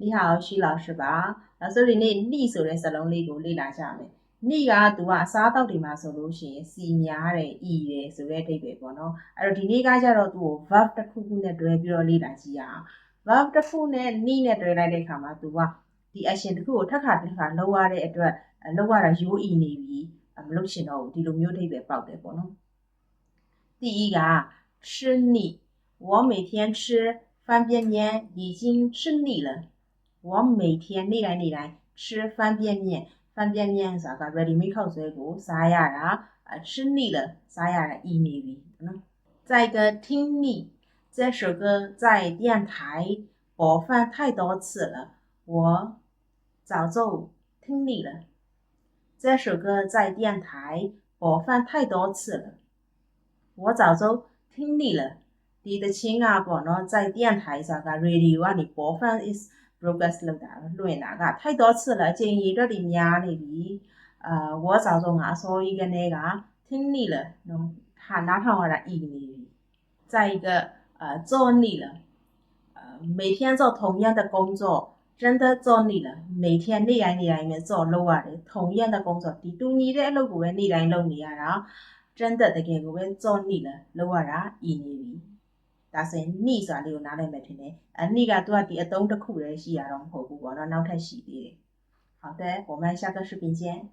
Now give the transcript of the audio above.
你好ရှိ老师ပါအဲဆိုဒီနေ့နှိဆိုတဲ့စလုံးလေးကိုလေ့လာကြမယ်နှိကသူကအစားအသောက်တွေမှာဆိုလို့ရှိရင်စီများတယ်၊ဤတယ်ဆိုတဲ့အဓိပ္ပာယ်ပေါ့နော်အဲ့တော့ဒီနေ့ကကျတော့သူ့ကို verb တစ်ခုခုနဲ့တွဲပြီးတော့လေ့လာကြည့်ရအောင် verb တစ်ခုနဲ့နှိနဲ့တွဲလိုက်တဲ့အခါမှာသူကဒီ action တစ်ခုကိုထပ်ခါတစ်ခါလုပ်ရတဲ့အတွက်အဲလုပ်ရတာရိုးအီနေပြီအဲမလုပ်ချင်တော့ဘူးဒီလိုမျိုးအဓိပ္ပာယ်ပေါက်တယ်ပေါ့နော်第一个啊吃腻我每天吃方便面已经吃腻了 我每天你来你来吃方便面，方便面啥个里面口水果啥呀啊，啊吃腻了啥呀的意味为，嗯，再一个听力，这首歌在电台播放太多次了，我早就听腻了。这首歌在电台播放太多次了，我早就听腻了。你的亲啊，宝呢，在电台上个 radio 里播放一。broadcast လုပ်တာလွှင့်တာကထိုက်တော့次了အချိန်ကြီးအတွက်ဒီများနေပြီအာဝေါ်ဆောင်ဆုံးကအစောကြီးကနေက听腻了နော်ဟာနားထောင်ရတာဤနေပြီ再一个呃做腻了呃每天做同样的工作真的做腻了每天နေ့တိုင်းနေ့တိုင်းပဲ做လုပ်ရတယ်同样的工作ဒီတူညီတဲ့အလုပ်ကိုပဲနေ့တိုင်းလုပ်နေရတာ真的တကယ်ကိုပဲ做腻了လုပ်ရတာဤနေပြီ ဒါဆိုရင်နှိဆိုတာလေးကိုနားလည်မယ်ထင်တယ်။အနှိကသူကဒီအတုံးတစ်ခုတည်းရှိရတော့မဟုတ်ဘူးပေါ့နော်။နောက်ထပ်ရှိသေးတယ်။好的，我们下个视频见。